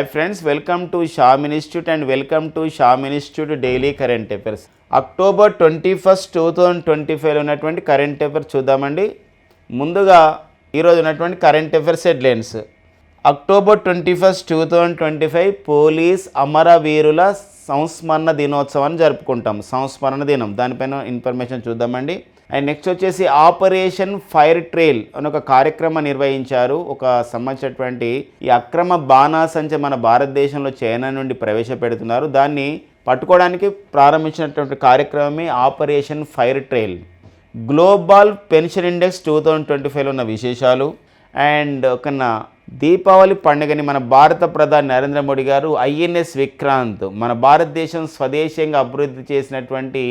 Hi friends welcome to Sham institute and welcome to Sham institute daily current affairs October twenty first two thousand twenty ఫైవ్లో ఉన్నటువంటి current affair చూద్దామండి. ముందుగా ఈరోజు ఉన్నటువంటి current affairs headlines October twenty first two thousand twenty five police అమరవీరుల సంస్మరణ దినోత్సవాన్ని జరుపుకుంటాం. సంస్మరణ దినం. దానిపైన ఇన్ఫర్మేషన్ చూద్దామండి. అండ్ నెక్స్ట్ వచ్చేసి ఆపరేషన్ ఫైర్ ట్రైల్ అని ఒక కార్యక్రమం నిర్వహించారు. ఒక సంబంధించినటువంటి ఈ అక్రమ బాణాసంచ మన భారతదేశంలో చైనా నుండి ప్రవేశపెడుతున్నారు. దాన్ని పట్టుకోవడానికి ప్రారంభించినటువంటి కార్యక్రమమే operation fire trail. Global pension index two thousand twenty ఫైవ్లో ఉన్న విశేషాలు. అండ్ ఒక నా దీపావళి పండుగని మన భారత ప్రధాని నరేంద్ర మోడీ గారు ఐఎన్ఎస్ విక్రాంత్ మన భారతదేశం స్వదేశంగా అభివృద్ధి చేసినటువంటి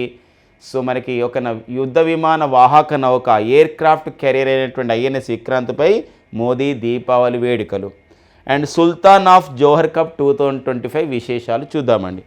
సో మనకి ఒక యుద్ధ విమాన వాహక నౌక ఎయిర్ క్రాఫ్ట్ కెరీర్ అయినటువంటి ఐఎన్ఎస్ విక్రాంత్పై మోదీ దీపావళి వేడుకలు. And Sultan of Johor cup two thousand twenty five విశేషాలు చూద్దామండి.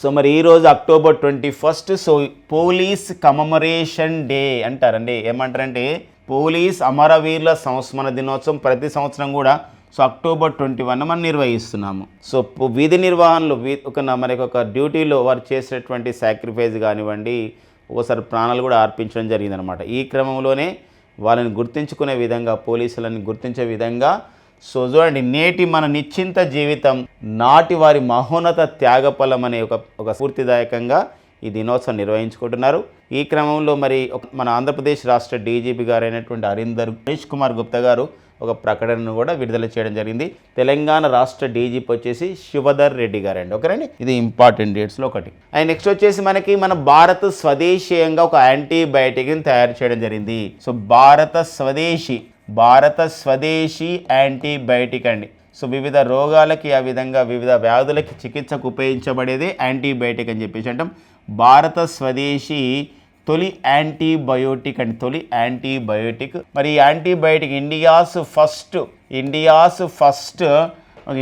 సో మరి ఈరోజు October twenty first so police commemoration day అంటారండి. ఏమంటారంటే పోలీస్ అమరవీరుల సంస్మరణ దినోత్సవం ప్రతి సంవత్సరం కూడా సో అక్టోబర్ ట్వంటీ వన్ మనం నిర్వహిస్తున్నాము. సో వీధి నిర్వహణలో వీ ఒక మరి ఒక డ్యూటీలో వారు చేసేటువంటి సాక్రిఫైస్ కానివ్వండి ఒకసారి ప్రాణాలు కూడా అర్పించడం జరిగిందనమాట. ఈ క్రమంలోనే వాళ్ళని గుర్తించుకునే విధంగా పోలీసులను గుర్తించే విధంగా సో చూడండి నేటి మన నిశ్చింత జీవితం నాటి వారి మహోన్నత త్యాగఫలం అనే ఒక ఒక స్ఫూర్తిదాయకంగా ఈ దినోత్సవం నిర్వహించుకుంటున్నారు. ఈ క్రమంలో మరి ఒక- మన ఆంధ్రప్రదేశ్ రాష్ట్ర డీజీపీ గారైనటువంటి అరీందర్ గణేష్ కుమార్ గుప్తా గారు ఒక ప్రకటనను కూడా విడుదల చేయడం జరిగింది. తెలంగాణ రాష్ట్ర డీజీపీ వచ్చేసి శివధర్ రెడ్డి గారు అండి ఓకేనండి? ఇది ఇంపార్టెంట్ డేట్స్లో ఒకటి. అండ్ నెక్స్ట్ వచ్చేసి మనకి మన భారత్ స్వదేశీయంగా ఒక యాంటీబయాటిక్ని తయారు చేయడం జరిగింది. సో భారత స్వదేశీ భారత స్వదేశీ యాంటీబయాటిక్ అండి. సో వివిధ రోగాలకి ఆ విధంగా వివిధ వ్యాధులకి చికిత్సకు ఉపయోగించబడేది యాంటీబయాటిక్ అని చెప్పేసి అంటాం. భారత స్వదేశీ తొలి యాంటీబయోటిక్ అండ్ తొలి యాంటీబయోటిక్. మరి antibiotic India's first India's first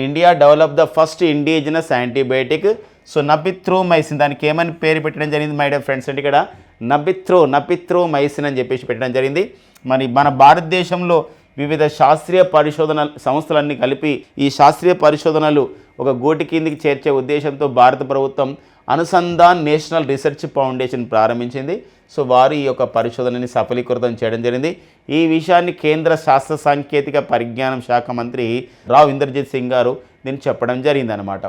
India develop the first indigenous antibiotic. So nafithromycin దానికి ఏమని పేరు పెట్టడం జరిగింది మై డియర్ ఫ్రెండ్స్ అంటే ఇక్కడ నబిత్రో నబిత్రోమైసిన్ అని చెప్పేసి పెట్టడం జరిగింది. మరి మన భారతదేశంలో వివిధ శాస్త్రీయ పరిశోధన సంస్థలన్నీ కలిపి ఈ శాస్త్రీయ పరిశోధనలు ఒక గూటి కిందికి చేర్చే ఉద్దేశంతో భారత ప్రభుత్వం అనుసంధాన్ నేషనల్ రీసెర్చ్ ఫౌండేషన్ ప్రారంభించింది. సో వారు ఈ యొక్క పరిశోధనని సఫలీకృతం చేయడం జరిగింది. ఈ విషయాన్ని కేంద్ర శాస్త్ర సాంకేతిక పరిజ్ఞానం శాఖ మంత్రి రావ్ ఇంద్రజిత్ సింగ్ గారు దీన్ని చెప్పడం జరిగిందనమాట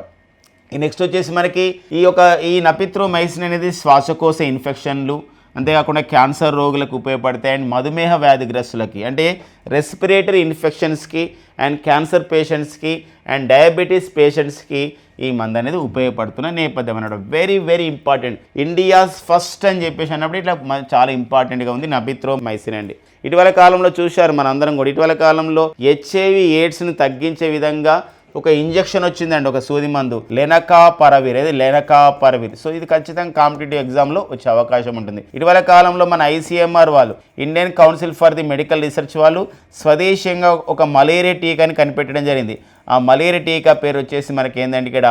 ఈ నెక్స్ట్ వచ్చేసి మనకి ఈ యొక్క ఈ నపిత్రోమైసిన్ అనేది శ్వాసకోశ ఇన్ఫెక్షన్లు అంతేకాకుండా క్యాన్సర్ రోగులకు ఉపయోగపడతాయి అండ్ మధుమేహ వ్యాధిగ్రస్తులకి. అంటే రెస్పిరేటరీ ఇన్ఫెక్షన్స్కి అండ్ క్యాన్సర్ పేషెంట్స్కి అండ్ డయాబెటీస్ పేషెంట్స్కి ఈ మందు అనేది ఉపయోగపడుతున్న నేపథ్యం అన్నమాట. Very very important India's first అని చెప్పేసి అన్నప్పుడు ఇట్లా చాలా ఇంపార్టెంట్గా ఉంది నబిత్రో మైసిన్ అండి. ఇటీవల కాలంలో చూశారు మనందరం కూడా. ఇటీవల కాలంలో హెచ్ఐవి ఎయిడ్స్ని తగ్గించే విధంగా ఒక ఇంజెక్షన్ వచ్చిందండి ఒక సూది మందు. లెనకా పరవీర్ అది లెనకా పరవీర్. సో ఇది ఖచ్చితంగా కాంపిటేటివ్ ఎగ్జామ్లో వచ్చే అవకాశం ఉంటుంది. ఇటీవల కాలంలో మన ఐసీఎంఆర్ వాళ్ళు Indian council for the medical research వాళ్ళు స్వదేశీయంగా ఒక మలేరియా టీకాని కనిపెట్టడం జరిగింది. ఆ మలేరియా టీకా పేరు వచ్చేసి మనకి ఏంటంటే ఇక్కడ?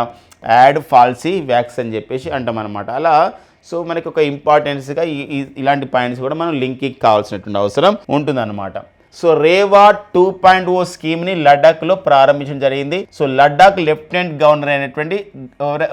యాడ్ ఫాల్సీ వ్యాక్స్ అని చెప్పేసి అంటాం అనమాట అలా సో మనకి ఒక ఇంపార్టెన్స్గా ఈ ఇలాంటి పాయింట్స్ కూడా మనం లింక్కి కావాల్సినటువంటి అవసరం ఉంటుందన్నమాట. So Reva two point O స్కీమ్ని లడ్డాఖ్లో ప్రారంభించడం జరిగింది. సో లడ్డాఖ్ లెఫ్టినెంట్ గవర్నర్ అయినటువంటి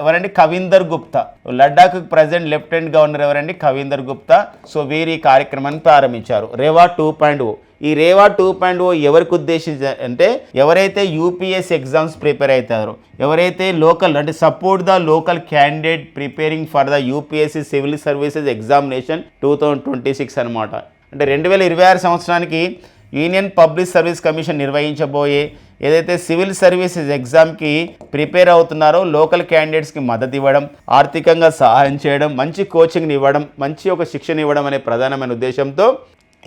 ఎవరండి? Kavinder Gupta. Ladakh present lieutenant governor ఎవరండి? కవీందర్ గుప్తా. సో వీరు ఈ కార్యక్రమాన్ని ప్రారంభించారు. Reva two point O. ఈ రేవా టూ పాయింట్ ఓ ఎవరికి ఉద్దేశించి అంటే ఎవరైతే యూపీఎస్ ఎగ్జామ్స్ ప్రిపేర్ అవుతారో ఎవరైతే లోకల్ అంటే support the local candidate preparing for the UPSC civil services examination two thousand twenty six అనమాట అంటే రెండు వేల ఇరవై ఆరు సంవత్సరానికి యూనియన్ పబ్లిక్ సర్వీస్ కమిషన్ నిర్వహించబోయే ఏదైతే సివిల్ సర్వీసెస్ ఎగ్జామ్కి ప్రిపేర్ అవుతున్నారో లోకల్ క్యాండిడేట్స్కి మద్దతు ఇవ్వడం ఆర్థికంగా సహాయం చేయడం మంచి కోచింగ్ని ఇవ్వడం మంచి ఒక శిక్షణ ఇవ్వడం అనే ప్రధానమైన ఉద్దేశంతో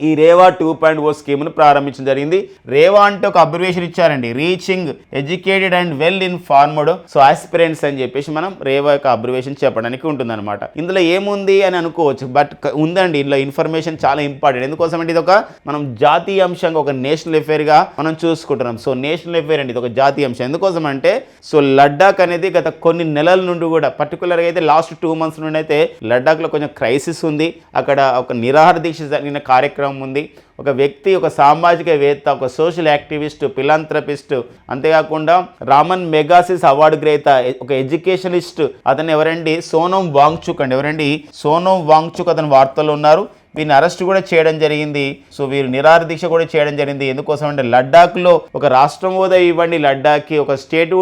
ఈ రేవా టూ పాయింట్ ఓ స్కీమ్ను ప్రారంభించడం జరిగింది. రేవా అంటే ఒక అబ్రివేషన్ ఇచ్చారండి. Reaching educated and well informed so aspirants అని చెప్పేసి మనం రేవా యొక్క అబ్రివేషన్ చెప్పడానికి ఉంటుందన్నమాట. ఇందులో ఏముంది అని అనుకోవచ్చు బట్ ఉందండి. ఇందులో ఇన్ఫర్మేషన్ చాలా ఇంపార్టెంట్. ఎందుకోసం అంటే ఇది ఒక మనం జాతీయ అంశంగా ఒక నేషనల్ అఫేర్గా మనం చూసుకుంటున్నాం. సో నేషనల్ అఫేర్ అండి ఇది ఒక జాతీయ అంశం. ఎందుకోసం అంటే సో లడ్డాక్ అనేది గత కొన్ని నెలల నుండి కూడా పర్టికులర్గా అయితే లాస్ట్ టూ మంత్స్ నుండి అయితే లడ్డాక్లో కొంచెం క్రైసిస్ ఉంది. అక్కడ ఒక నిరాహార దీక్ష జరిగిన కార్యక్రమం కార్యక్రమం ఉంది. ఒక వ్యక్తి ఒక సామాజికవేత్త ఒక సోషల్ యాక్టివిస్ట్ ఫిలాంథ్రపిస్ట్ అంతేకాకుండా రామన్ మెగాసిస్ అవార్డు గ్రహీత ఒక ఎడ్యుకేషనిస్ట్. అతను ఎవరండి? సోనం వాంగ్చుక్ అండి. ఎవరండి? సోనం వాంగ్చుక్ అతను వార్తల్లో ఉన్నారు. వీరిని అరెస్ట్ కూడా చేయడం జరిగింది. సో వీరు నిరాహార దీక్ష కూడా చేయడం జరిగింది. ఎందుకోసం అంటే లడ్డాఖ్లో ఒక రాష్ట్రం హోదా ఇవ్వండి. లడ్డాఖ్కి ఒక స్టేట్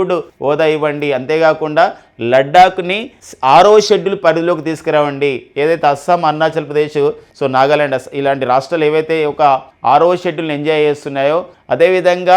హోదా ఇవ్వండి. అంతేకాకుండా లడ్డాఖ్ని ఆరో షెడ్యూల్ పరిధిలోకి తీసుకురావండి. ఏదైతే అస్సాం అరుణాచల్ ప్రదేశ్ సో నాగాలాండ్ ఇలాంటి రాష్ట్రాలు ఏవైతే ఒక ఆరో షెడ్యూల్ని ఎంజాయ్ చేస్తున్నాయో అదేవిధంగా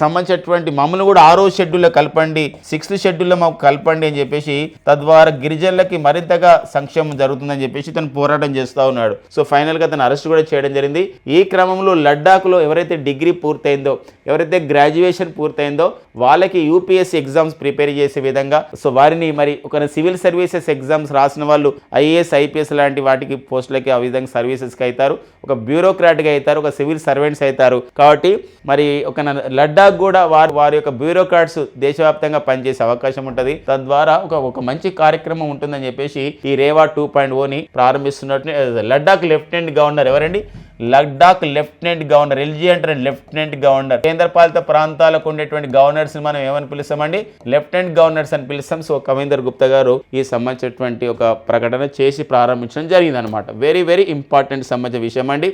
సంబంధించినటువంటి మమ్మల్ని కూడా ఆరో షెడ్యూల్లో కలపండి సిక్స్త్ షెడ్యూల్లో మాకు కలపండి అని చెప్పేసి తద్వారా గిరిజనులకి మరింతగా సంక్షేమం జరుగుతుందని చెప్పేసి తను పోరాటం చేస్తూ ఉన్నాడు. సో ఫైనల్గా తను అరెస్ట్ కూడా చేయడం జరిగింది. ఈ క్రమంలో లడ్డాఖ్లో ఎవరైతే డిగ్రీ పూర్తయిందో ఎవరైతే గ్రాడ్యుయేషన్ పూర్తయిందో వాళ్ళకి యూపీఎస్సీ ఎగ్జామ్స్ ప్రిపేర్ చేసే విధంగా సో వారిని మరి ఒక సివిల్ సర్వీసెస్ ఎగ్జామ్స్ రాసిన వాళ్ళు ఐఏఎస్ ఐపీఎస్ లాంటి వాటికి పోస్టులకి ఆ విధంగా సర్వీసెస్కి అవుతారు. ఒక బ్యూరోక్రాట్గా అవుతారు ఒక సివిల్ సర్వెంట్స్ అవుతారు. కాబట్టి మరి ఒక లడ్డాక్ కూడా వారు వారి యొక్క బ్యూరోక్రాట్స్ దేశవ్యాప్తంగా పనిచేసే అవకాశం ఉంటుంది. తద్వారా ఒక ఒక మంచి కార్యక్రమం ఉంటుందని చెప్పేసి ఈ రేవా టూ పాయింట్ ఓని ప్రారంభిస్తున్నట్టు లడ్డాక్ లెఫ్టినెంట్ గవర్నర్ ఎవరండి? లడ్డాక్ లెఫ్టినెంట్ గవర్నర్ ఎల్జీ అంటే లెఫ్టినెంట్ గవర్నర్. కేంద్రపాలిత ప్రాంతాలకు ఉండేటువంటి గవర్నర్స్ మనం ఏమని పిలుస్తామండి? లెఫ్టినెంట్ గవర్నర్స్ అని పిలుస్తాం. సో కవీందర్ గుప్తా గారు ఈ సంబంధించినటువంటి ఒక ప్రకటన చేసి ప్రారంభించడం జరిగింది అనమాట వెరీ వెరీ ఇంపార్టెంట్ సంబంధించిన విషయం అండి.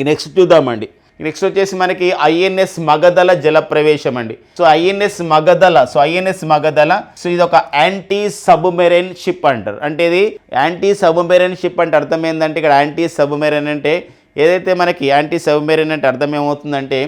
ఈ నెక్స్ట్ చూద్దామండి. నెక్స్ట్ వచ్చేసి మనకి ఐఎన్ఎస్ మగధల జల ప్రవేశం అండి. So INS Magdala so INS Magdala so ఇది ఒక యాంటీ సబ్మెరైన్ షిప్ అంటారు. అంటే ఇది యాంటీ సబ్మెరైన్ షిప్ అంటే అర్థం ఏంటంటే ఇక్కడ యాంటీ సబ్మెరైన్ అంటే ఏదైతే మనకి యాంటీ సబ్మెరీన్ అంటే అర్థం ఏమవుతుందంటే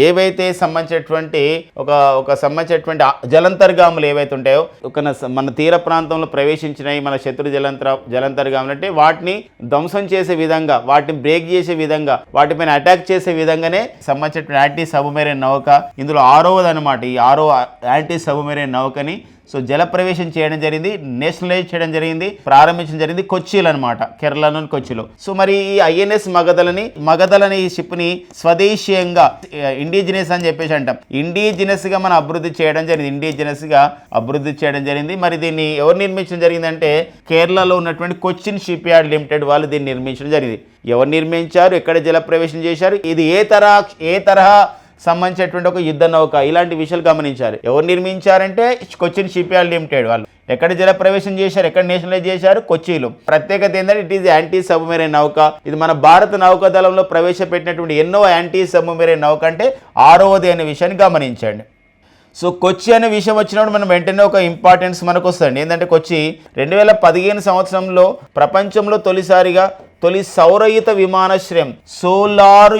ఏవైతే సంబంధించినటువంటి ఒక ఒక సంబంధించినటువంటి జలంతర్గాములు ఏవైతే ఉంటాయో ఒక మన తీర ప్రాంతంలో ప్రవేశించినాయి మన శత్రు జలంతర జలంతర్గాములు అంటే వాటిని ధ్వంసం చేసే విధంగా వాటిని బ్రేక్ చేసే విధంగా వాటిపైన అటాక్ చేసే విధంగానే సంబంధించినటువంటి యాంటీ సబ్మెరీన్ నౌక ఇందులో ఆరోవది అనమాట ఈ ఆరో యాంటీ సబ్మెరీన్ నౌకని సో జల ప్రవేశం చేయడం జరిగింది నేషనలైజ్ చేయడం జరిగింది ప్రారంభించడం జరిగింది కొచ్చిలో అనమాట కేరళలోని కొచ్చిలో. సో మరి ఈ ఐఎన్ఎస్ మగధలని మగధలని ఈ షిప్ని స్వదేశీయంగా ఇండిజినస్ అని చెప్పేసి అంటాం. ఇండిజినస్గా మనం అభివృద్ధి చేయడం జరిగింది ఇండిజినస్గా అభివృద్ధి చేయడం జరిగింది. మరి దీన్ని ఎవరు నిర్మించడం జరిగిందంటే కేరళలో ఉన్నటువంటి కొచ్చిన్ షిప్ యార్డ్ లిమిటెడ్ వాళ్ళు దీన్ని నిర్మించడం జరిగింది. ఎవరు నిర్మించారు ఎక్కడ జల ప్రవేశం చేశారు ఇది ఏ తరహా ఏ తరహా సంబంధించినటువంటి ఒక యుద్ధ నౌక ఇలాంటి విషయాలు గమనించాలి ఎవరు నిర్మించారంటే కొచ్చిన్ షిప్ యార్డ్ లిమిటెడ్ వాళ్ళు. ఎక్కడ జల ప్రవేశం చేశారు ఎక్కడ నేషనలైజ్ చేశారు? కొచ్చిలో ప్రత్యేకత ఏంటంటే ఇట్ ఈస్ యాంటీ సబ్మెరైన్ నౌక. ఇది మన భారత నౌకాదళంలో ప్రవేశపెట్టినటువంటి ఎన్నో యాంటీ సబ్మెరైన్ నౌక అంటే ఆరవది అనే విషయాన్ని గమనించండి. సో కొచ్చి అనే విషయం వచ్చినప్పుడు మనం వెంటనే ఒక ఇంపార్టెన్స్ మనకు వస్తుంది ఏంటంటే కొచ్చి రెండు వేల పదిహేను సంవత్సరంలో ప్రపంచంలో తొలిసారిగా తొలి సౌరయుత విమానాశ్రయం సోలార్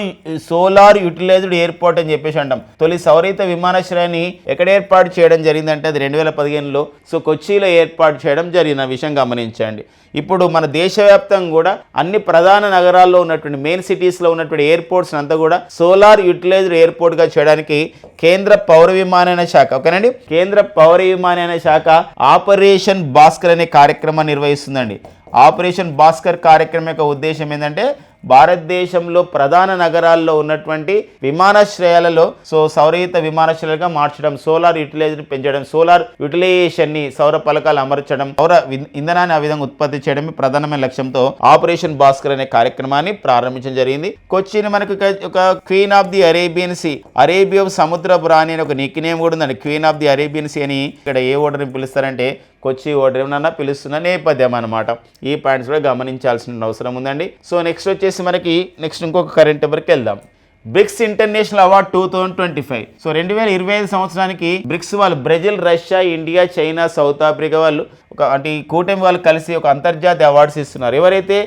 సోలార్ యూటిలైజ్డ్ ఎయిర్పోర్ట్ అని చెప్పేసి అంటాం. తొలి సౌరయుత విమానాశ్రయాన్ని ఎక్కడ ఏర్పాటు చేయడం జరిగిందంటే అది రెండు వేల పదిహేనులో సో కొచ్చిలో ఏర్పాటు చేయడం జరిగిన విషయం గమనించండి. ఇప్పుడు మన దేశవ్యాప్తంగా కూడా అన్ని ప్రధాన నగరాల్లో ఉన్నటువంటి మెయిన్ సిటీస్లో ఉన్నటువంటి ఎయిర్పోర్ట్స్ అంతా కూడా సోలార్ యూటిలైజ్డ్ ఎయిర్పోర్ట్గా చేయడానికి కేంద్ర పౌర విమానయాన శాఖ ఓకేనండి? కేంద్ర పౌర విమానయాన శాఖ ఆపరేషన్ భాస్కర్ అనే కార్యక్రమాన్ని నిర్వహిస్తుందండి. ఆపరేషన్ భాస్కర్ కార్యక్రమం యొక్క ఉద్దేశం ఏంటంటే భారతదేశంలో ప్రధాన నగరాల్లో ఉన్నటువంటి విమానాశ్రయాలలో సో సౌరయుత విమానాశ్రయాలుగా మార్చడం సోలార్ యూటిలైజేషన్ పెంచడం సోలార్ యూటిలైజేషన్ని సౌర పలకాలు అమర్చడం సౌర వి- ఇంధనాన్ని ఆ విధంగా ఉత్పత్తి చేయడమే ప్రధానమైన లక్ష్యంతో ఆపరేషన్ భాస్కర్ అనే కార్యక్రమాన్ని ప్రారంభించడం జరిగింది. కొచ్చిని మనకు ఒక- ఒక queen of the Arabian sea Arabia సముద్ర రాణి అని ఒక నిక్ నేమ్ కూడా ఉందండి. Queen of the Arabian sea అని ఇక్కడ ఏ ఓడర్ని పిలుస్తారంటే కొచ్చి ఓడర్ పిలుస్తున్న నేపథ్యం అనమాట ఈ పాయింట్స్ కూడా గమనించాల్సిన అవసరం ఉందండి. సో నెక్స్ట్ వచ్చేసి మనకి నెక్స్ట్ ఇంకొక కరెంట్ వరకు వెళ్దాం. BRICS international award two thousand twenty five so రెండు వేల ఇరవై ఐదు సంవత్సరానికి బ్రిక్స్ వాళ్ళు Brazil Russia India China South Africa వాళ్ళు ఒక అంటే ఈ కూటమి వాళ్ళు కలిసి ఒక అంతర్జాతీయ అవార్డ్స్ ఇస్తున్నారు. ఎవరైతే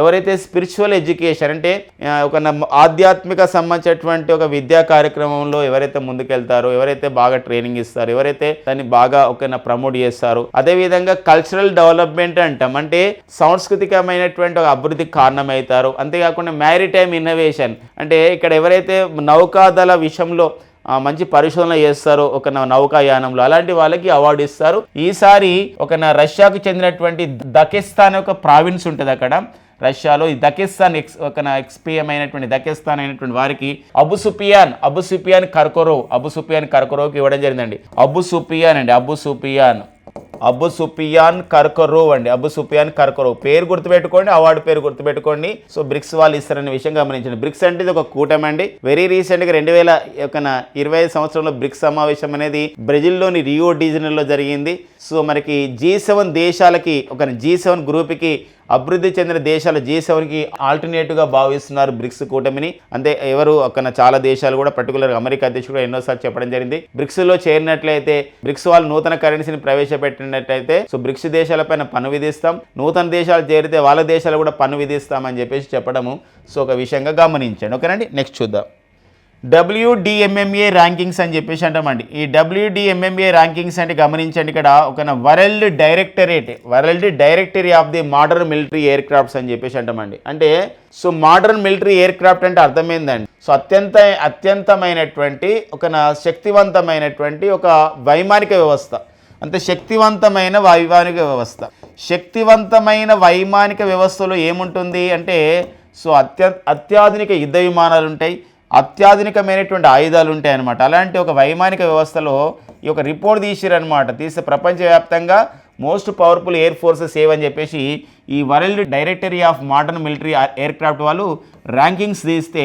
ఎవరైతే స్పిరిచువల్ ఎడ్యుకేషన్ అంటే ఒక ఆధ్యాత్మిక సంబంధించినటువంటి ఒక విద్యా కార్యక్రమంలో ఎవరైతే ముందుకెళ్తారో ఎవరైతే బాగా ట్రైనింగ్ ఇస్తారో ఎవరైతే దాన్ని బాగా ఒక ప్రమోట్ చేస్తారో అదేవిధంగా కల్చరల్ డెవలప్మెంట్ అంటాం. అంటే సాంస్కృతికమైనటువంటి ఒక అభివృద్ధికి కారణమవుతారు. అంతేకాకుండా మ్యారిటైమ్ ఇన్నోవేషన్ అంటే ఇక్కడ ఎవరైతే నౌకాదళ విషయంలో మంచి పరిశోధన చేస్తారు ఒక నౌకాయానంలో అలాంటి వాళ్ళకి అవార్డు ఇస్తారు. ఈసారి ఒక రష్యాకు చెందినటువంటి దకిస్తాన్ ఒక ప్రావిన్స్ ఉంటుంది అక్కడ. రష్యాలో ఈ దకిస్తాన్ ఎక్స్ ఒక ఎక్స్పీఎం అయినటువంటి దకిస్తాన్ అయినటువంటి వారికి అబుసుపియాన్ అబుసుపియాన్ కర్కరో అబుసుపియాన్ కర్కరోకి ఇవ్వడం జరిగిందండి. అబుసుపియాన్ అండి అబుసుపియాన్ అబు సుపియాన్ కర్కరోవ్ అండి. Abu Supiyan Karkarov. పేరు గుర్తుపెట్టుకోండి అవార్డు పేరు గుర్తుపెట్టుకోండి. సో బ్రిక్స్ వాళ్ళు ఇస్తారనే విషయం గమనించండి. బ్రిక్స్ అంటే ఇది ఒక కూటమి అండి వెరీ రీసెంట్గా రెండు వేల ఇరవై ఐదు సంవత్సరంలో బ్రిక్స్ సమావేశం అనేది బ్రెజిల్లోని రియో డిజైనర్లో జరిగింది. సో మనకి జీ సెవెన్ దేశాలకి ఒక జీ సెవెన్ గ్రూప్కి అభివృద్ధి చెందిన దేశాల జీ సెవెన్కి ఆల్టర్నేటివ్గా భావిస్తున్నారు బ్రిక్స్ కూటమిని. అంతే ఎవరు అక్కడ చాలా దేశాలు కూడా పర్టికులర్ అమెరికా అధ్యక్షుడు కూడా ఎన్నోసార్లు చెప్పడం జరిగింది. బ్రిక్స్లో చేరినట్లయితే బ్రిక్స్ వాళ్ళు నూతన కరెన్సీని చేరినట్టయితే సో బ్రిక్స్ దేశాలపైన పన్ను విధిస్తాం. నూతన దేశాలు చేరితే వాళ్ళ దేశాలు కూడా పన్ను విధిస్తామని చెప్పేసి చెప్పడము. సో ఒక విషయంగా గమనించండి. ఓకేనండి? నెక్స్ట్ చూద్దాం. డబ్ల్యూడిఎంఎంఏ ర్యాంకింగ్స్ అని చెప్పేసి అంటామండి. ఈ డబ్ల్యూడిఎంఎంఏ ర్యాంకింగ్స్ అంటే గమనించండి ఇక్కడ ఒక world directorate world directory of the modern military air crafts అని చెప్పేసి అంటామండి. అంటే so modern military air craft అంటే అర్థమైందండి. సో అత్యంత అత్యంతమైనటువంటి ఒక శక్తివంతమైనటువంటి ఒక వైమానిక వ్యవస్థ. అంతే శక్తివంతమైన వైమానిక వ్యవస్థ. శక్తివంతమైన వైమానిక వ్యవస్థలో ఏముంటుంది అంటే సో అత్య అత్యాధునిక యుద్ధ విమానాలు ఉంటాయి అత్యాధునికమైనటువంటి ఆయుధాలు ఉంటాయి అన్నమాట. అలాంటి ఒక వైమానిక వ్యవస్థలో ఈ యొక్క రిపోర్ట్ తీసిరనమాట తీస్తే ప్రపంచవ్యాప్తంగా మోస్ట్ పవర్ఫుల్ ఎయిర్ ఫోర్సెస్ ఏవని చెప్పేసి ఈ world directory of modern military air craft వాళ్ళు ర్యాంకింగ్స్ తీస్తే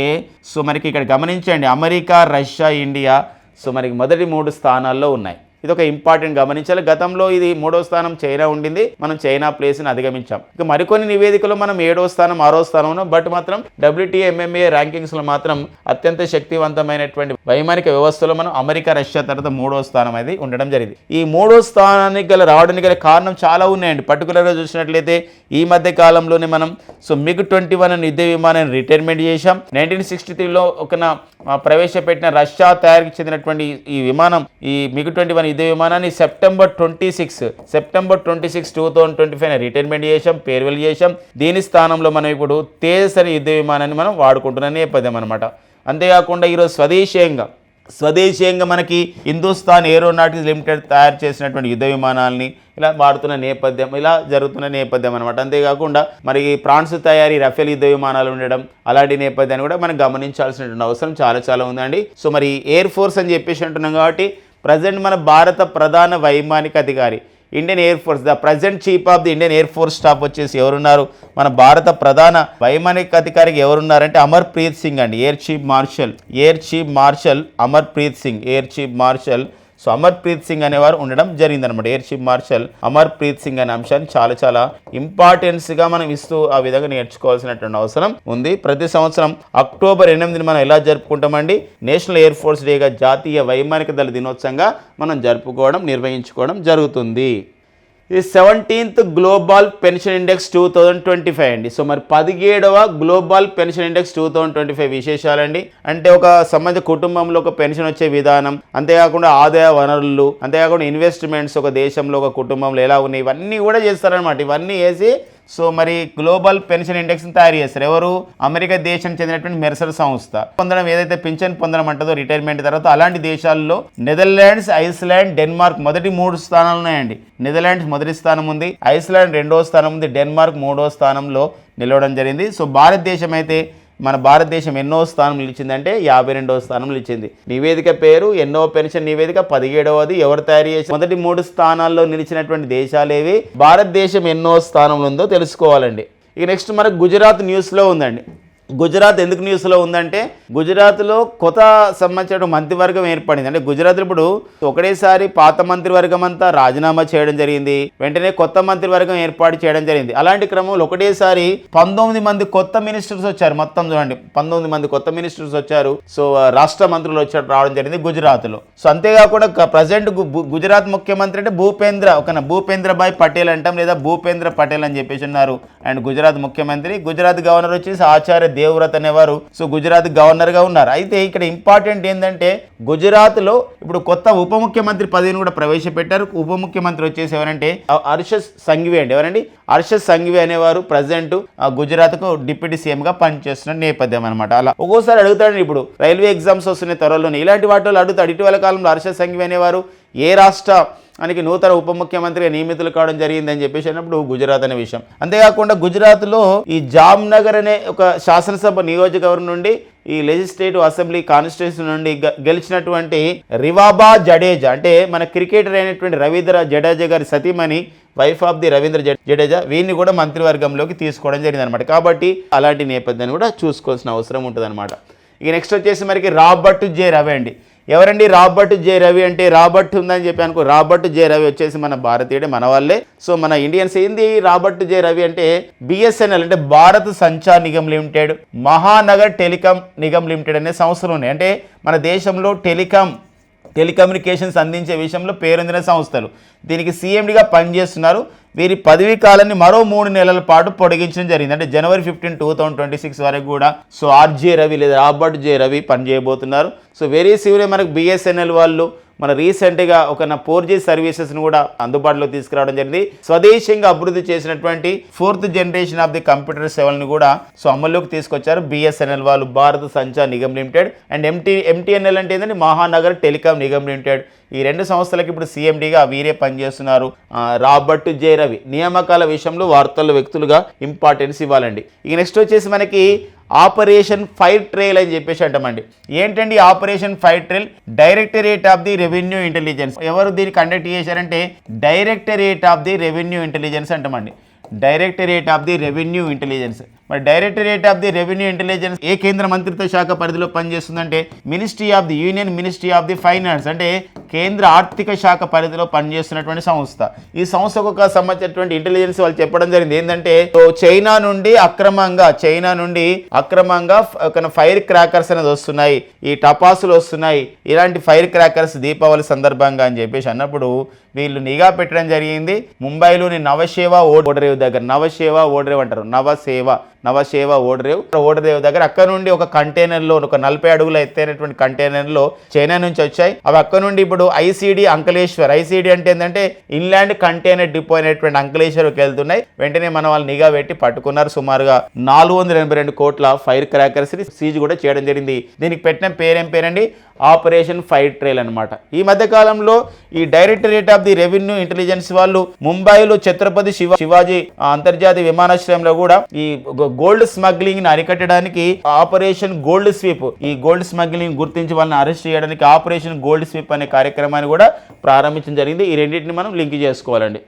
సో మనకి ఇక్కడ గమనించండి అమెరికా రష్యా ఇండియా సో మనకి మొదటి మూడు స్థానాల్లో ఉన్నాయి. ఇది ఒక ఇంపార్టెంట్ గమనించాలి. గతంలో ఇది మూడో స్థానం చైనా ఉండింది. మనం చైనా ప్లేస్ని అధిగమించాం. ఇక మరికొన్ని నివేదికలు మనం ఏడో స్థానం ఆరో స్థానంలో బట్ మాత్రం డబ్ల్యూటీఎంఎంఏ ర్యాంకింగ్స్లో మాత్రం అత్యంత శక్తివంతమైనటువంటి వైమానిక వ్యవస్థలో మనం అమెరికా రష్యా తర్వాత మూడో స్థానం అనేది ఉండడం జరిగింది. ఈ మూడో స్థానానికి గల రావడానికి గల కారణం చాలా ఉన్నాయండి. పర్టికులర్గా చూసినట్లయితే ఈ మధ్య కాలంలోనే మనం సో మిగ్ ట్వంటీ వన్ అనే యుద్ధ విమానాన్ని రిటైర్మెంట్ చేశాం. నైన్టీన్ సిక్స్టీ త్రీలో ఒక ప్రవేశపెట్టిన రష్యా తయారీకి చెందినటువంటి ఈ విమానం ఈ మిగ్ ట్వంటీ వన్ యుద్ధ విమానాన్ని September twenty six September twenty six two thousand twenty five retirement చేశాం పేరువెల్ చేశాం. దీని స్థానంలో మనం ఇప్పుడు తేజస్ అనే యుద్ధ విమానాన్ని మనం వాడుకుంటున్న నేపథ్యం అనమాట అంతేకాకుండా ఈరోజు స్వదేశీయంగా స్వదేశీయంగా మనకి హిందుస్థాన్ ఏరోనాటిక్స్ లిమిటెడ్ తయారు చేసినటువంటి యుద్ధ విమానాలని ఇలా వాడుతున్న నేపథ్యం ఇలా జరుగుతున్న నేపథ్యం అనమాట అంతేకాకుండా మరి ఫ్రాన్స్ తయారీ రఫేల్ యుద్ధ విమానాలు ఉండడం అలాంటి నేపథ్యాన్ని కూడా మనం గమనించాల్సినటువంటి అవసరం చాలా చాలా ఉందండి. సో మరి ఎయిర్ ఫోర్స్ అని చెప్పేసి అంటున్నాం కాబట్టి ప్రజెంట్ మన భారత ప్రధాన వైమానిక అధికారి Indian air force the present chief of the Indian air force staff వచ్చేసి ఎవరున్నారు? మన భారత ప్రధాన వైమానిక అధికారికి ఎవరున్నారంటే అమర్ ప్రీత్ సింగ్ అండి air chief marshal air chief marshal Amarpreet Singh air chief marshal so Amarpreet Singh అనేవారు ఉండడం జరిగిందనమాట air chief marshal Amarpreet Singh అనే అంశాన్ని చాలా చాలా ఇంపార్టెన్స్గా మనం ఇస్తూ ఆ విధంగా నేర్చుకోవాల్సినటువంటి అవసరం ఉంది. ప్రతి సంవత్సరం అక్టోబర్ ఎనిమిదిని మనం ఎలా జరుపుకుంటామండి? నేషనల్ ఎయిర్ ఫోర్స్ డేగా జాతీయ వైమానిక దళ దినోత్సవంగా మనం జరుపుకోవడం నిర్వహించుకోవడం జరుగుతుంది. ఇది seventeenth global pension index two thousand twenty five అండి. సో మరి పదిహేడవ global pension index two thousand twenty five విశేషాలండి. అంటే ఒక సంబంధ కుటుంబంలో ఒక పెన్షన్ వచ్చే విధానం అంతేకాకుండా ఆదాయ వనరులు అంతేకాకుండా ఇన్వెస్ట్మెంట్స్ ఒక దేశంలో ఒక కుటుంబంలో ఎలా ఉన్నాయి ఇవన్నీ కూడా చేస్తారనమాట ఇవన్నీ వేసి సో మరి గ్లోబల్ పెన్షన్ ఇండెక్స్ని తయారు చేస్తారు. ఎవరు? అమెరికా దేశం చెందినటువంటి మెర్సర్ సంస్థ. పొందడం ఏదైతే పింఛన్ పొందడం అంటుందో రిటైర్మెంట్ తర్వాత అలాంటి దేశాల్లో నెదర్లాండ్స్ ఐస్లాండ్ డెన్మార్క్ మొదటి మూడు స్థానాలు ఉన్నాయండి. నెదర్లాండ్స్ మొదటి స్థానం ఉంది ఐస్లాండ్ రెండో స్థానం ఉంది డెన్మార్క్ మూడో స్థానంలో నిలవడం జరిగింది. సో భారతదేశం అయితే మన భారతదేశం ఎన్నో స్థానం నిలిచిందంటే యాభై రెండవ స్థానం నిలిచింది. నివేదిక పేరు ఎన్నో పెన్షన్ నివేదిక పదిహేడవది ఎవరు తయారు చేసి మొదటి మూడు స్థానాల్లో నిలిచినటువంటి దేశాలేవి? భారతదేశం ఎన్నో స్థానంలో ఉందో తెలుసుకోవాలండి. ఇక నెక్స్ట్ మనకు గుజరాత్ న్యూస్లో ఉందండి. గుజరాత్ ఎందుకు న్యూస్లో ఉందంటే గుజరాత్లో కొత్త సంబంధించిన మంత్రివర్గం ఏర్పడింది. అంటే గుజరాత్ ఇప్పుడు ఒకటేసారి పాత మంత్రివర్గం అంతా రాజీనామా చేయడం జరిగింది. వెంటనే కొత్త మంత్రివర్గం ఏర్పాటు చేయడం జరిగింది. అలాంటి క్రమంలో ఒకటేసారి పంతొమ్మిది మంది కొత్త మినిస్టర్స్ వచ్చారు. మొత్తం చూడండి పంతొమ్మిది మంది కొత్త మినిస్టర్స్ వచ్చారు. సో రాష్ట్ర మంత్రులు వచ్చారు రావడం జరిగింది గుజరాత్లో. సో అంతేకాకుండా ప్రజెంట్ గుజరాత్ ముఖ్యమంత్రి అంటే భూపేంద్ర ఒక భూపేంద్ర భాయ్ పటేల్ అంటాం లేదా భూపేంద్ర పటేల్ అని చెప్పేసి ఉన్నారు. అండ్ గుజరాత్ ముఖ్యమంత్రి గుజరాత్ గవర్నర్ వచ్చేసి ఆచార్య దేవ్రత్ అనేవారు సో గుజరాత్ గవర్నర్గా ఉన్నారు. అయితే ఇక్కడ ఇంపార్టెంట్ ఏంటంటే గుజరాత్లో ఇప్పుడు కొత్త ఉప ముఖ్యమంత్రి పదవిని కూడా ప్రవేశపెట్టారు. ఉప ముఖ్యమంత్రి వచ్చేసి ఎవరంటే హర్షస్ సంఘవి అండి. ఎవరండి? హర్ష సంఘవి అనేవారు ప్రజెంట్ గుజరాత్కు డిప్యూటీ సీఎంగా పనిచేస్తున్న నేపథ్యం అనమాట అలా ఒక్కోసారి అడుగుతాడు ఇప్పుడు రైల్వే ఎగ్జామ్స్ వస్తున్నాయి త్వరలోనే. ఇలాంటి వాటిలో అడుగుతాడు. ఇటీవల కాలంలో హర్ష సంఘవి అనేవారు ఏ రాష్ట్ర మనకి నూతన ఉప ముఖ్యమంత్రిగా నియమితులు కావడం జరిగిందని చెప్పేసి అన్నప్పుడు గుజరాత్ అనే విషయం. అంతేకాకుండా గుజరాత్లో ఈ జామ్నగర్ అనే ఒక శాసనసభ నియోజకవర్గం నుండి ఈ లెజిస్లేటివ్ అసెంబ్లీ కాన్స్టిట్యూషన్ నుండి గ- గెలిచినటువంటి రివాబా జడేజా అంటే మన క్రికెటర్ అయినటువంటి రవీంద్ర జడేజా గారి సతీమణి wife of the Ravindra Jadeja వీరిని కూడా మంత్రివర్గంలోకి తీసుకోవడం జరిగింది అనమాట కాబట్టి అలాంటి నేపథ్యాన్ని కూడా చూసుకోవాల్సిన అవసరం ఉంటుంది ఇక నెక్స్ట్ వచ్చేసి మనకి రాబర్ట్ జే రవి అండి ఎవరండి రాబర్ట్ జే రవి అంటే రాబర్ట్ ఉందని చెప్పి అనుకో రాబర్ట్ జే రవి వచ్చేసి మన భారతీయుడే మన వాళ్ళే. సో మన ఇండియన్స్ ఏంది రాబర్ట్ జే రవి అంటే బిఎస్ఎన్ఎల్ అంటే Bharat Sanchar Nigam limited Mahanagar telecom Nigam limited అనే సంస్థలు ఉన్నాయి. అంటే మన దేశంలో టెలికాం టెలికమ్యూనికేషన్స్ అందించే విషయంలో పేరొందిన సంస్థలు. దీనికి సీఎండిగా పనిచేస్తున్నారు. వీరి పదవీ కాలాన్ని మరో మూడు నెలల పాటు పొడిగించడం జరిగింది. అంటే January fifteen two thousand twenty six వరకు కూడా సో ఆర్జే రవి లేదా రాబర్ట్ జే రవి పనిచేయబోతున్నారు. సో వెరీ సివిలే మనకు బిఎస్ఎన్ఎల్ వాళ్ళు మన రీసెంట్గా ఒక ఫోర్ జీ సర్వీసెస్ను కూడా అందుబాటులో తీసుకురావడం జరిగింది. స్వదేశంగా అభివృద్ధి చేసినటువంటి fourth generation of the computer సేవలను కూడా సో అమల్లోకి తీసుకొచ్చారు బిఎస్ఎన్ఎల్ వాళ్ళు Bharat Sanchar Nigam limited and MT MTNL అంటే ఏంటంటే మహానగర్ టెలికాం నిగమ్ లిమిటెడ్. ఈ రెండు సంస్థలకు ఇప్పుడు సీఎండీగా వీరే పనిచేస్తున్నారు. Robert J Ravi. నియామకాల విషయంలో వార్తల్లో వ్యక్తులుగా ఇంపార్టెన్స్ ఇవ్వాలండి. ఇక నెక్స్ట్ వచ్చేసి మనకి ఆపరేషన్ ఫైర్ ట్రైల్ అని చెప్పేసి అంటామండి. ఏంటండి operation fire trail? Directorate of the revenue intelligence ఎవరు దీన్ని కండక్ట్ చేశారంటే directorate of the revenue intelligence అంటామండి. Directorate of the revenue intelligence. మరి directorate of the revenue intelligence ఏ కేంద్ర మంత్రిత్వ శాఖ పరిధిలో పనిచేస్తుందంటే ministry of the union ministry of the finance అంటే కేంద్ర ఆర్థిక శాఖ పరిధిలో పనిచేస్తున్నటువంటి సంస్థ. ఈ సంస్థకు ఒక సంబంధించినటువంటి ఇంటెలిజెన్స్ వాళ్ళు చెప్పడం జరిగింది. ఏంటంటే చైనా నుండి అక్రమంగా చైనా నుండి అక్రమంగా ఫైర్ క్రాకర్స్ అనేది వస్తున్నాయి. ఈ టపాసులు వస్తున్నాయి. ఇలాంటి ఫైర్ క్రాకర్స్ దీపావళి సందర్భంగా అని చెప్పేసి అన్నప్పుడు వీళ్ళు నిఘా పెట్టడం జరిగింది. ముంబైలోని నవసేవ ఓడరేవ్ దగ్గర. నవసేవ ఓడరేవ్ అంటారు. నవసేవ నవశేవ ఓడరేవ్. ఓడరేవ్ దగ్గర అక్కడ నుండి ఒక కంటైనర్లో ఒక నలభై అడుగుల ఎత్తైనటువంటి కంటైనర్లో చైనా నుంచి వచ్చాయి. అవి అక్కడ నుండి ఇప్పుడు ఐసీడీ అంకలేశ్వర్. ఐసీడీ అంటే ఏంటంటే ఇన్లాండ్ కంటైనర్ డిపో అనేటువంటి అంకలేశ్వర్కి వెళ్తున్నాయి. వెంటనే మనం వాళ్ళు నిఘా పెట్టి పట్టుకున్నారు. సుమారుగా నాలుగు వందల ఎనభై రెండు కోట్ల ఫైర్ క్రాకర్స్ సీజ్ కూడా చేయడం జరిగింది. దీనికి పెట్టిన పేరేం పేరండి? ఆపరేషన్ ఫైర్ ట్రైల్ అన్నమాట. ఈ మధ్య కాలంలో ఈ directorate of the revenue intelligence వాళ్ళు ముంబైలో ఛత్రపతి శివ శివాజీ అంతర్జాతీయ విమానాశ్రయంలో కూడా ఈ గోల్డ్ స్మగ్లింగ్ని అరికట్టడానికి ఆపరేషన్ గోల్డ్ స్వీప్. ఈ గోల్డ్ స్మగ్లింగ్ గుర్తించి వాళ్ళని అరెస్ట్ చేయడానికి ఆపరేషన్ గోల్డ్ స్వీప్ అనే కార్యక్రమాన్ని కూడా ప్రారంభించడం జరిగింది. ఈ రెండింటిని మనం లింక్ చేసుకోవాలండి.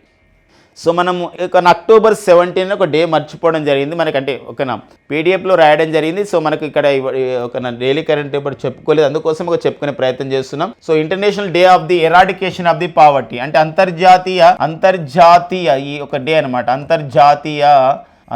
సో మనం ఒక అక్టోబర్ సెవెంటీన్ ఒక డే మర్చిపోవడం జరిగింది. మనకంటే ఒక పీడిఎఫ్లో రాయడం జరిగింది. సో మనకు ఇక్కడ ఒక డైలీ కరెంట్ ఇప్పుడు చెప్పుకోలేదు. అందుకోసం ఒక చెప్పుకునే ప్రయత్నం చేస్తున్నాం. So international day of the eradication of the poverty అంటే అంతర్జాతీయ అంతర్జాతీయ ఈ ఒక డే అనమాట అంతర్జాతీయ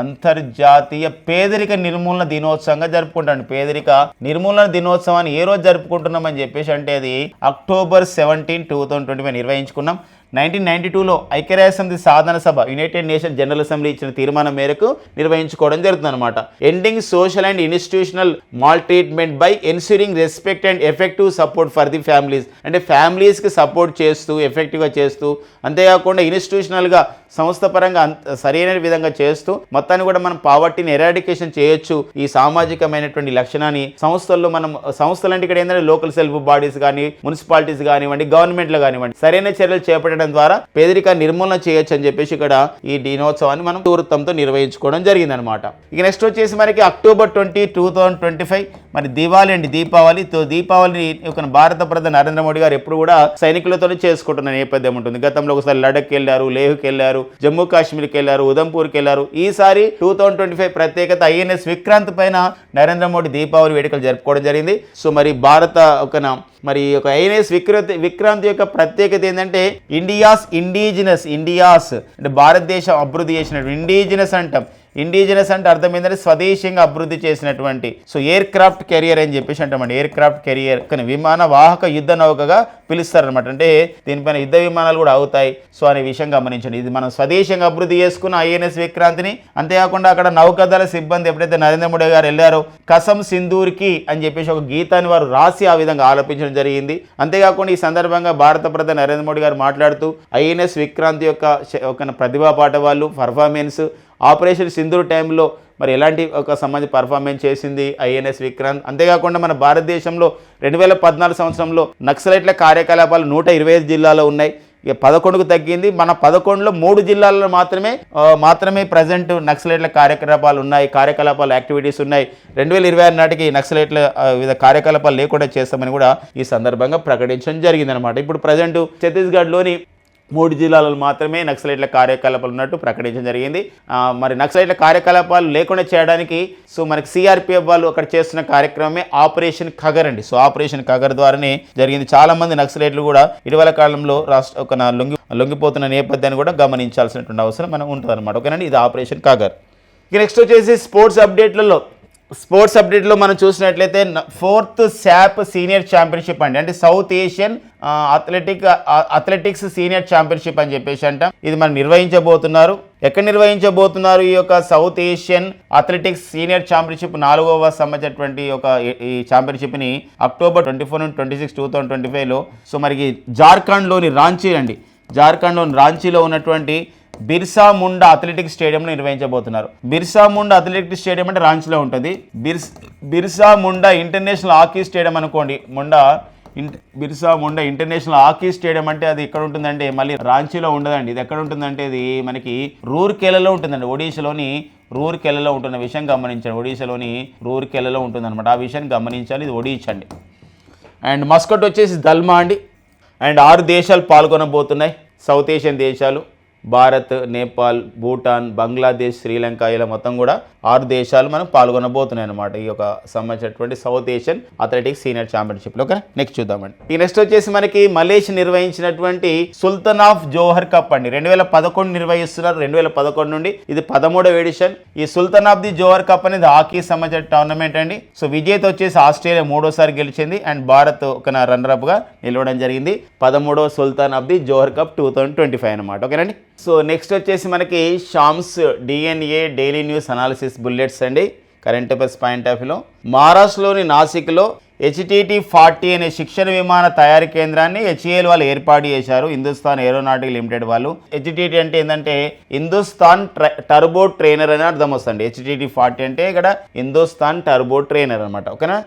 అంతర్జాతీయ పేదరిక నిర్మూలన దినోత్సవంగా జరుపుకుంటాను పేదరిక నిర్మూలన దినోత్సవాన్ని ఏ రోజు జరుపుకుంటున్నామని చెప్పేసి అంటే అది October seventeen two thousand twenty five నిర్వహించుకున్నాం. Nineteen ninety టూలో ఐక్యరాజ్యసమితి సాధన సభ యునైటెడ్ నేషన్ జనరల్ అసెంబ్లీ ఇచ్చిన తీర్మానం మేరకు నిర్వహించుకోవడం జరుగుతుంది అనమాట ending social and institutional maltreatment by ensuring respect and effective support for the families అంటే ఫ్యామిలీస్కి సపోర్ట్ చేస్తూ ఎఫెక్టివ్గా చేస్తూ అంతేకాకుండా ఇన్స్టిట్యూషనల్గా సంస్థ పరంగా అంత సరైన విధంగా చేస్తూ మొత్తాన్ని కూడా మనం పావర్టీని ఎరాడికేషన్ చేయొచ్చు. ఈ సామాజికమైనటువంటి లక్షణాన్ని సంస్థల్లో మనం సంస్థలు అంటే ఇక్కడ ఏంటంటే లోకల్ సెల్ఫ్ బాడీస్ కానీ మున్సిపాలిటీస్ కానివ్వండి గవర్నమెంట్లు కానివ్వండి సరైన చర్యలు చేపట్టడం ద్వారా పేదరిక నిర్మూలన చేయొచ్చు అని చెప్పేసి ఇక్కడ ఈ దినోత్సవాన్ని మనం వృత్తంతో నిర్వహించుకోవడం జరిగిందనమాట ఇక నెక్స్ట్ వచ్చేసి మనకి October twenty two thousand twenty five మరి దివాళి అండి దీపావళి తో దీపావళిని ఒక భారత ప్రధాని నరేంద్ర మోడీ గారు ఎప్పుడు కూడా సైనికులతోనే చేసుకుంటున్న నేపథ్యం ఉంటుంది. గతంలో ఒకసారి లడక్ వెళ్ళారు లేహ్కి వెళ్ళారు జమ్మూ కాశ్మీర్కి వెళ్ళారు ఉదంపూర్కి వెళ్ళారు ఈసారి టూ థౌజండ్ ట్వంటీ ఫైవ్ ప్రత్యేకత ఐఎన్ఎస్ విక్రాంత్ పైన నరేంద్ర మోడీ దీపావళి వేడుకలు జరుపుకోవడం జరిగింది. సో మరి భారత ఒక మరి ఒక ఐఎన్ఎస్ విక్రాంత్ విక్రాంత్ యొక్క ప్రత్యేకత ఏంటంటే ఇండియాస్ ఇండిజినస్ ఇండియాస్ అంటే భారతదేశం అభివృద్ధి చేసినట్టు ఇండిజినస్ అంటాం. ఇండిజినస్ అంటే అర్థం ఏంటంటే స్వదేశంగా అభివృద్ధి చేసినటువంటి. సో ఎయిర్ క్రాఫ్ట్ కెరియర్ అని చెప్పేసి అంటామండి. ఎయిర్ క్రాఫ్ట్ కెరియర్ కానీ విమాన వాహక యుద్ధ నౌకగా పిలుస్తారనమాట అంటే దీనిపైన యుద్ధ విమానాలు కూడా అవుతాయి సో అనే విషయం గమనించండి. ఇది మనం స్వదేశంగా అభివృద్ధి చేసుకున్న ఐఎన్ఎస్ విక్రాంతిని అంతేకాకుండా అక్కడ నౌకాదళ సిబ్బంది ఎప్పుడైతే నరేంద్ర మోడీ గారు వెళ్ళారో కసం సింధూర్కి అని చెప్పేసి ఒక గీతాన్ని వారు రాసి ఆ విధంగా ఆలపించడం జరిగింది. అంతేకాకుండా ఈ సందర్భంగా భారత ప్రధాని నరేంద్ర మోడీ గారు మాట్లాడుతూ ఐఎన్ఎస్ విక్రాంతి యొక్క ఒక ప్రతిభా పాట వాళ్ళు పర్ఫార్మెన్స్ ఆపరేషన్ సింధూర్ టైంలో మరి ఎలాంటి ఒక సంబంధించి పర్ఫార్మెన్స్ చేసింది ఐఎన్ఎస్ విక్రాంత్? అంతేకాకుండా మన భారతదేశంలో రెండు వేల పద్నాలుగు సంవత్సరంలో నక్సలైట్ల కార్యకలాపాలు నూట ఇరవై ఐదు జిల్లాలో ఉన్నాయి. ఇక పదకొండుకు తగ్గింది. మన పదకొండులో మూడు జిల్లాల్లో మాత్రమే మాత్రమే ప్రజెంట్ నక్సలైట్ల కార్యకలాపాలు ఉన్నాయి కార్యకలాపాలు యాక్టివిటీస్ ఉన్నాయి. రెండు వేల ఇరవై ఆరు నాటికి నక్సలైట్ల వివిధ కార్యకలాపాలు లేకుండా చేస్తామని కూడా ఈ సందర్భంగా ప్రకటించడం జరిగిందనమాట ఇప్పుడు ప్రజెంట్ ఛత్తీస్గఢ్లోని మూడు జిల్లాలలో మాత్రమే నక్సలైట్ల కార్యకలాపాలు ఉన్నట్టు ప్రకటించడం జరిగింది. మరి నక్సలైట్ల కార్యకలాపాలు లేకుండా చేయడానికి సో మనకి సిఆర్పిఎఫ్ వాళ్ళు అక్కడ చేస్తున్న కార్యక్రమమే ఆపరేషన్ ఖగర్ అండి. సో ఆపరేషన్ ఖగర్ ద్వారానే జరిగింది. చాలా మంది నక్సలైట్లు కూడా ఇటీవల కాలంలో రాష్ట్ర ఒక లొంగి లొంగిపోతున్న నేపథ్యాన్ని కూడా గమనించాల్సినటువంటి అవసరం మనం ఉంటుంది అనమాట ఓకేనండి? ఇది ఆపరేషన్ ఖగర్. ఇక నెక్స్ట్ వచ్చేసి స్పోర్ట్స్ అప్డేట్లలో స్పోర్ట్స్ అప్డేట్లో మనం చూసినట్లయితే ఫోర్త్ శాప్ సీనియర్ ఛాంపియన్షిప్ అండి. అంటే South Asian athletic athletics senior championship అని చెప్పేసి అంట. ఇది మనం నిర్వహించబోతున్నారు. ఎక్కడ నిర్వహించబోతున్నారు ఈ యొక్క South Asian athletics senior championship నాలుగవ సంబంధించినటువంటి ఒక ఈ- ఈ ఛాంపియన్షిప్ని అక్టోబర్ ట్వంటీ ఫోర్ నుండి twenty six two thousand twenty ఫైవ్లో సో మనకి జార్ఖండ్లోని రాంచీ అండి జార్ఖండ్లోని రాంచీలో ఉన్నటువంటి బిర్సా ముండా అథ్లెటిక్ స్టేడియంలో నిర్వహించబోతున్నారు. బిర్సా ముండా అథ్లెటిక్ స్టేడియం అంటే రాంచీలో ఉంటుంది. Birs Birsa Munda international hockey stadium అనుకోండి. Munda Birsa Munda international hockey stadium అంటే అది ఎక్కడ ఉంటుందంటే మళ్ళీ రాంచీలో ఉండదండి. ఇది ఎక్కడ ఉంటుందంటే ఇది మనకి రూర్కెలలో ఉంటుందండి. ఒడిశాలోని రూర్కెలలో ఉంటున్న విషయం గమనించండి. ఒడిశాలోని రూర్కెలలో ఉంటుందన్నమాట. ఆ విషయాన్ని గమనించాలి. ఇది ఒడిచండి అండి అండ్ మస్కట్ వచ్చేసి దల్మా అండి. అండ్ ఆరు దేశాలు పాల్గొనబోతున్నాయి. సౌత్ ఏషియన్ దేశాలు. భారత్ నేపాల్ భూటాన్ బంగ్లాదేశ్ శ్రీలంక ఇలా మొత్తం కూడా ఆరు దేశాలు మనం పాల్గొనబోతున్నాయి అనమాట ఈ యొక్క సంబంధించినటువంటి సౌత్ ఏషియన్ అథ్లెటిక్స్ సీనియర్ ఛాంపియన్షిప్లో. ఓకే నెక్స్ట్ చూద్దామండి. ఈ నెక్స్ట్ వచ్చేసి మనకి మలేషియా నిర్వహించినటువంటి సుల్తాన్ ఆఫ్ జోహర్ కప్ అండి. రెండు వేల పదకొండు నిర్వహిస్తున్నారు. రెండు వేల పదకొండు నుండి ఇది పదమూడవ ఎడిషన్. ఈ Sultan of the Johor Cup అనేది హాకీ సంబంధించిన టోర్నమెంట్ అండి. సో విజేత వచ్చేసి ఆస్ట్రేలియా మూడోసారి గెలిచింది అండ్ భారత్ ఒక రన్నర్గా నిలవడం జరిగింది. పదమూడవ Sultan of the Johor Cup two thousand twenty five అనమాట ఓకేనండి? సో నెక్స్ట్ వచ్చేసి మనకి Sham's DNA daily news analysis bullets అండి. కరెంట్ అఫైర్స్ పాయింట్ ఆఫ్ వ్యూలో. మహారాష్ట్రలోని నాసిక్లో హెచ్టిటి ఫార్టీ అనే శిక్షణ విమాన తయారీ కేంద్రాన్ని హెచ్ఏఎల్ వాళ్ళు ఏర్పాటు చేశారు. హిందుస్థాన్ ఏరోనాటిక్ లిమిటెడ్ వాళ్ళు. హెచ్టిటి అంటే ఏంటంటే హిందుస్థాన్ టర్బో ట్రైనర్ అని అర్థం వస్తుంది. హెచ్టిటి ఫార్టీ అంటే ఇక్కడ హిందుస్థాన్ టర్బో ట్రైనర్ అనమాట ఓకేనా?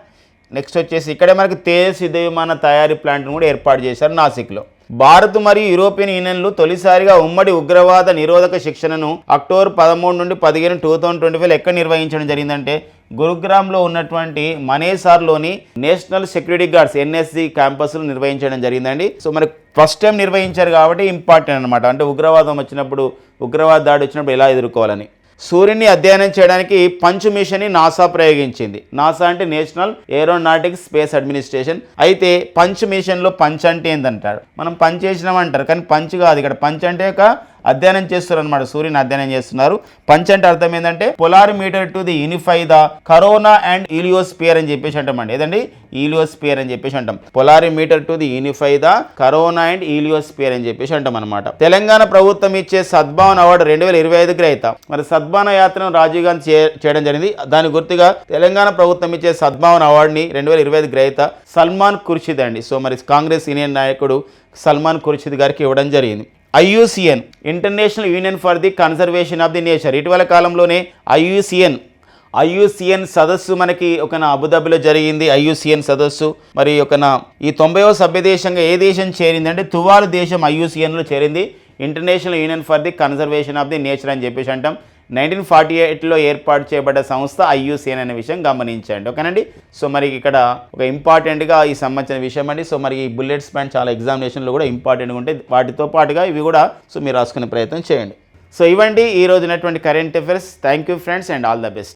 నెక్స్ట్ వచ్చేసి ఇక్కడే మనకి తేజస్ యుద్ధ విమాన తయారీ ప్లాంట్ను కూడా ఏర్పాటు చేశారు నాసిక్లో. భారత్ మరియు యూరోపియన్ యూనియన్లు తొలిసారిగా ఉమ్మడి ఉగ్రవాద నిరోధక శిక్షణను అక్టోబర్ పదమూడు నుండి పదిహేను టూ థౌసండ్ ట్వంటీ ఫైవ్ ఎక్కడ నిర్వహించడం జరిగిందంటే గురుగ్రామ్లో ఉన్నటువంటి మనేసార్లోని నేషనల్ సెక్యూరిటీ గార్డ్స్ ఎన్ఎస్సి క్యాంపస్లు నిర్వహించడం జరిగిందండి. సో మరి ఫస్ట్ టైం నిర్వహించారు కాబట్టి ఇంపార్టెంట్ అనమాట అంటే ఉగ్రవాదం వచ్చినప్పుడు ఉగ్రవాద దాడి వచ్చినప్పుడు ఎలా ఎదుర్కోవాలని. సూర్యుని అధ్యయనం చేయడానికి పంచ్ మిషన్ని నాసా ప్రయోగించింది. నాసా అంటే నేషనల్ ఏరోనాటిక్స్ స్పేస్ అడ్మినిస్ట్రేషన్. అయితే పంచ్ మిషన్లో పంచ్ అంటే ఏంటంటారు మనం పంచ్ చేసినాం అంటారు కానీ పంచ్ కాదు. ఇక్కడ పంచ్ అంటే ఒక అధ్యయనం చేస్తున్నారు అనమాట సూర్యుని అధ్యయనం చేస్తున్నారు. పంచ్ అంటే అర్థం ఏంటంటే polarimeter to the unify the corona and heliosphere అని చెప్పేసి అంటామండి. ఏదండి? ఈలియోస్పియర్ అని చెప్పేసి అంటాం. Polarimeter to the unify the corona and heliosphere అని చెప్పేసి అంటాం అనమాట తెలంగాణ ప్రభుత్వం ఇచ్చే సద్భావన అవార్డు రెండు వేల ఇరవై ఐదు గ్రహీత మరి సద్భావన యాత్రను రాజీవ్ గాంధీ చే- చేయడం జరిగింది. దాని గుర్తుగా తెలంగాణ ప్రభుత్వం ఇచ్చే సద్భావన అవార్డుని రెండు వేల ఇరవై ఐదు గ్రహీత సల్మాన్ ఖుర్షిద్ అండి. సో మరి కాంగ్రెస్ సీనియర్ నాయకుడు సల్మాన్ ఖుర్షిద్ గారికి ఇవ్వడం జరిగింది. IUCN international union for the conservation of the nature ఇటీవల కాలంలోనే ఐయుసిఎన్ ఐయుసిఎన్ సదస్సు మనకి ఒక అబుదాబిలో జరిగింది. ఐయుసిఎన్ సదస్సు. మరి ఒక ఈ తొంభైవ సభ్య దేశంగా ఏ దేశం చేరింది అంటే తువాలు దేశం ఐయుసిఎన్లో చేరింది. International union for the conservation of the nature అని చెప్పేసి అంటాం. నైన్టీన్ ఫార్టీ ఎయిట్లో ఏర్పాటు చేయబడ్డ సంస్థ ఐయుసిఎన్ అనే విషయం గమనించండి. ఓకేనండి? సో మరి ఇక్కడ ఒక ఇంపార్టెంట్గా ఈ సంబంధించిన విషయం అండి. సో మరి ఈ బుల్లెట్స్ పాయింట్ చాలా ఎగ్జామినేషన్లో కూడా ఇంపార్టెంట్గా ఉంటాయి వాటితో పాటుగా ఇవి కూడా సో మీరు రాసుకునే ప్రయత్నం చేయండి. సో ఇవ్వండి ఈ రోజునటువంటి current affairs. Thank you friends and all the best.